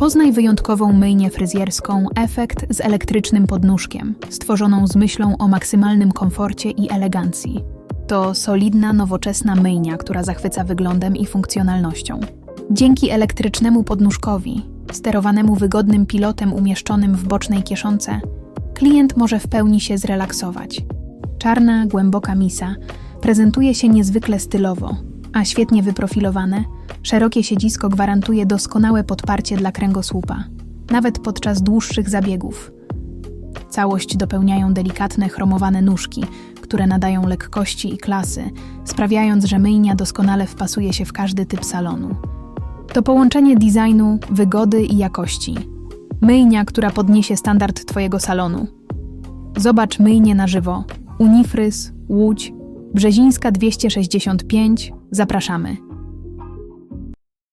Poznaj wyjątkową myjnię fryzjerską Efekt z elektrycznym podnóżkiem, stworzoną z myślą o maksymalnym komforcie i elegancji. To solidna, nowoczesna myjnia, która zachwyca wyglądem i funkcjonalnością. Dzięki elektrycznemu podnóżkowi, sterowanemu wygodnym pilotem umieszczonym w bocznej kieszonce, klient może w pełni się zrelaksować. Czarna, głęboka misa prezentuje się niezwykle stylowo, a świetnie wyprofilowane, szerokie siedzisko gwarantuje doskonałe podparcie dla kręgosłupa, nawet podczas dłuższych zabiegów. Całość dopełniają delikatne chromowane nóżki, które nadają lekkości i klasy, sprawiając, że myjnia doskonale wpasuje się w każdy typ salonu. To połączenie designu, wygody i jakości. Myjnia, która podniesie standard Twojego salonu. Zobacz myjnię na żywo. Unifrys, Łódź, Brzezińska 265. Zapraszamy.